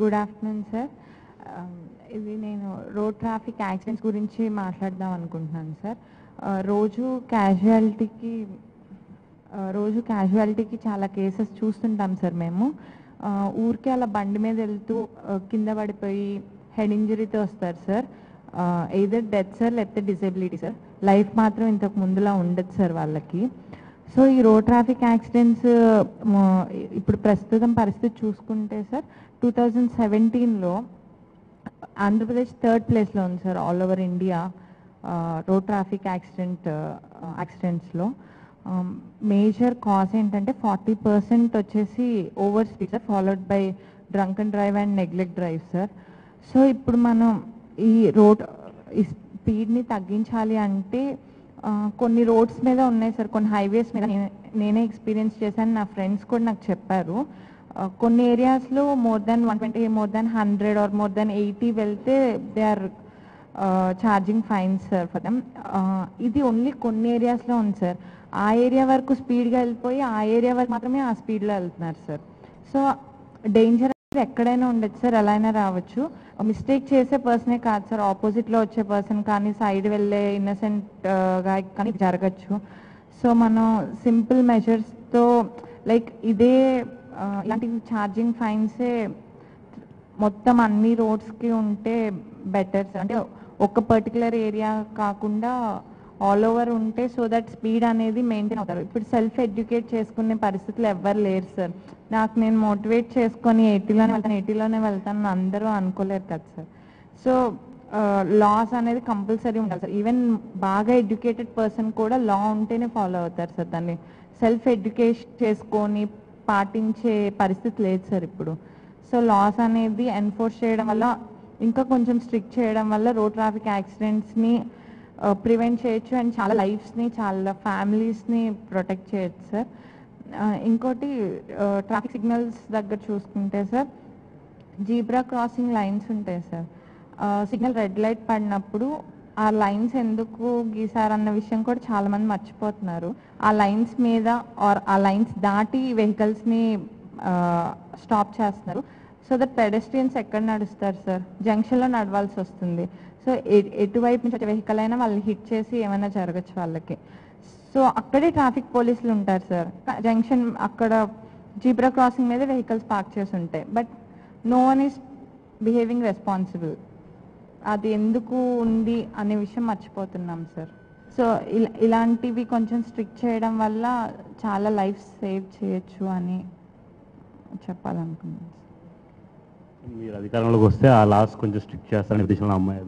Good afternoon sir ఇది నేను road traffic accidents గురించి మాట్లాడదాం అనుకుంటున్నాను సార్ uh, రోజు క్యాజువాలిటీకి uh, రోజు క్యాజువాలిటీకి చాలా కేసెస్ చూస్తుంటాం సార్ మేము. Uh, ఊరికే అలా బండి మీద వెళ్తూ కింద పడిపోయి హెడ్ ఇంజరీతో వస్తారు సార్ ఏదో డెత్ సార్ లేకపోతే డిసేబిలిటీ సార్ లైఫ్ మాత్రం ఇంతకు ముందులా ఉండదు సార్ వాళ్ళకి. సో ఈ రోడ్ ట్రాఫిక్ యాక్సిడెంట్స్ ఇప్పుడు ప్రస్తుతం పరిస్థితి చూసుకుంటే సార్ టూ థౌజండ్ సెవెంటీన్లో ఆంధ్రప్రదేశ్ థర్డ్ ప్లేస్లో ఉంది sir all over India road traffic accident యాక్సిడెంట్స్లో. Major cause ఏంటంటే ఫార్టీ పర్సెంట్ వచ్చేసి over speed sir followed by drunk and drive and neglect drive sir. So ఇప్పుడు మనం ఈ రోడ్ ఈ స్పీడ్ని తగ్గించాలి అంటే కొన్ని రోడ్స్ మీద ఉన్నాయి సార్ కొన్ని హైవేస్ మీద. నేనే- నేనే ఎక్స్పీరియన్స్ చేశాను నా ఫ్రెండ్స్ కూడా నాకు చెప్పారు. కొన్ని ఏరియాస్లో more than one twenty more than hundred or more than eighty వెళ్తే they are charging fines sir for them ఇది ఓన్లీ కొన్ని ఏరియాస్లో ఉంది సార్ ఆ ఏరియా వరకు స్పీడ్గా వెళ్ళిపోయి ఆ ఏరియా వరకు మాత్రమే ఆ స్పీడ్లో వెళ్తున్నారు సార్ సో డేంజర్ అనేది ఎక్కడైనా ఉండొచ్చు సార్ ఎలా అయినా రావచ్చు మిస్టేక్ చేసే పర్సనే కాదు సార్ ఆపోజిట్లో వచ్చే పర్సన్ కానీ సైడ్ వెళ్ళే innocent, గా కానీ జరగచ్చు. సో మనం సింపుల్ మెజర్స్తో లైక్ ఇదే ఇలాంటి ఛార్జింగ్ ఫైన్సే మొత్తం అన్ని రోడ్స్కి ఉంటే బెటర్ అంటే ఒక పర్టికులర్ ఏరియా కాకుండా ఆల్ ఓవర్ ఉంటే సో దట్ స్పీడ్ అనేది మెయింటైన్ అవుతారు. ఇప్పుడు సెల్ఫ్ ఎడ్యుకేట్ చేసుకునే పరిస్థితులు ఎవ్వరు లేరు సార్ నాకు నేను మోటివేట్ చేసుకొని ఎయిటీలోనే వెళ్తాను ఎయిటీలోనే వెళ్తాను అందరూ అనుకోలేరు కదా సార్ సో లాస్ అనేది కంపల్సరీ ఉండాలి సార్ ఈవెన్ బాగా ఎడ్యుకేటెడ్ పర్సన్ కూడా లా ఉంటేనే ఫాలో అవుతారు సార్ దాన్ని. సెల్ఫ్ ఎడ్యుకేషన్ చేసుకొని పాటించే పరిస్థితి లేదు సార్ ఇప్పుడు. సో లాస్ అనేది ఎన్ఫోర్స్ చేయడం వల్ల ఇంకా కొంచెం స్ట్రిక్ట్ చేయడం వల్ల రోడ్ ట్రాఫిక్ యాక్సిడెంట్స్ని ప్రివెంట్ చేయొచ్చు అండ్ చాలా లైఫ్స్ని చాలా ఫ్యామిలీస్ని ప్రొటెక్ట్ చేయొచ్చు సార్ ఇంకోటి ట్రాఫిక్ సిగ్నల్స్ దగ్గర చూసుకుంటే సార్ జీబ్రా క్రాసింగ్ లైన్స్ ఉంటాయి సార్ సిగ్నల్ రెడ్ లైట్ పడినప్పుడు ఆ లైన్స్ ఎందుకు గీసారన్న విషయం కూడా చాలా మంది మర్చిపోతున్నారు. ఆ లైన్స్ మీద ఆర్ ఆ లైన్స్ దాటి వెహికల్స్ని స్టాప్ చేస్తున్నారు. సో దట్ పెడెస్ట్రియన్స్ ఎక్కడ నడుస్తారు సార్? జంక్షన్లో నడవాల్సి వస్తుంది. సో ఎటువైపు నుంచి వెహికల్ అయినా వాళ్ళు హిట్ చేసి ఏమైనా జరగచ్చు వాళ్ళకి. సో అక్కడే ట్రాఫిక్ పోలీసులు ఉంటారు సార్. జంక్షన్ అక్కడ జీబ్రా క్రాసింగ్ మీద వెహికల్స్ పార్క్ చేసి ఉంటాయి. But no one is behaving responsible. అది ఎందుకు ఉంది అనే విషయం మర్చిపోతున్నాం సార్. సో ఇలా ఇలాంటివి కొంచెం స్ట్రిక్ట్ చేయడం వల్ల చాలా లైఫ్ సేవ్ చేయొచ్చు అని చెప్పాలనుకున్నాను మీరు అధికారంలోకి వస్తే ఆ లాస్ కొంచెం స్ట్రిక్ట్ చేస్తారని ఉద్దేశంలో అమ్మాయి